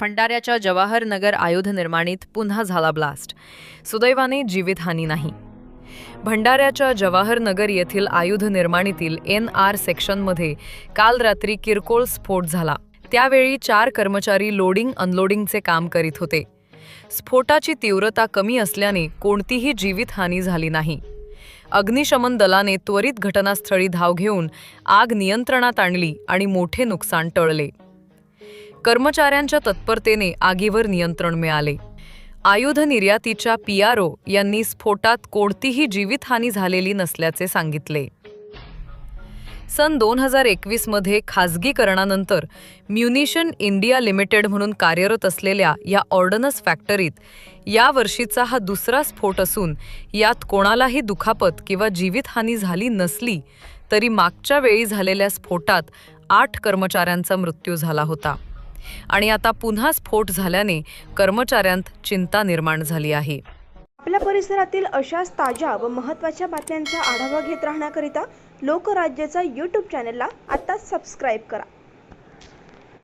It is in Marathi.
भंडाऱ्याच्या जवाहर नगर आयुध निर्माणीत पुन्हा झाला ब्लास्ट. सुदैवाने जीवितहानी नाही. भंडाऱ्याच्या जवाहर नगर येथील आयुध निर्माणीतील एन आर सेक्शनमध्ये काल रात्री किरकोळ स्फोट झाला. त्यावेळी चार कर्मचारी लोडिंग अनलोडिंगचे काम करीत होते. स्फोटाची तीव्रता कमी असल्याने कोणतीही जीवितहानी झाली नाही. अग्निशमन दलाने त्वरित घटनास्थळी धाव घेऊन आग नियंत्रणात आणली आणि मोठे नुकसान टळले. कर्मचाऱ्यांच्या तत्परतेने आगीवर नियंत्रण मिळाले. आयुध निर्यातीच्या पीआरओ यांनी स्फोटात कोणतीही जीवितहानी झालेली नसल्याचे सांगितले. सन दोन हजार एकवीसमध्ये खाजगीकरणानंतर म्युनिशन इंडिया लिमिटेड म्हणून कार्यरत असलेल्या या ऑर्डनस फॅक्टरीत या वर्षीचा हा दुसरा स्फोट असून यात कोणालाही दुखापत किंवा जीवितहानी झाली नसली तरी मागच्या वेळी झालेल्या स्फोटात आठ कर्मचाऱ्यांचा मृत्यू झाला होता. आणि आता पुन्हा स्फोट झाल्याने कर्मचाऱ्यांत चिंता निर्माण झाली आहे. आपल्या परिसरातील अशाच ताज्या व महत्त्वाच्या बातम्यांचा आढावा घेत राहण्याकरिता लोकराज्याचा यूट्यूब चॅनलला आत्ताच सबस्क्राईब करा.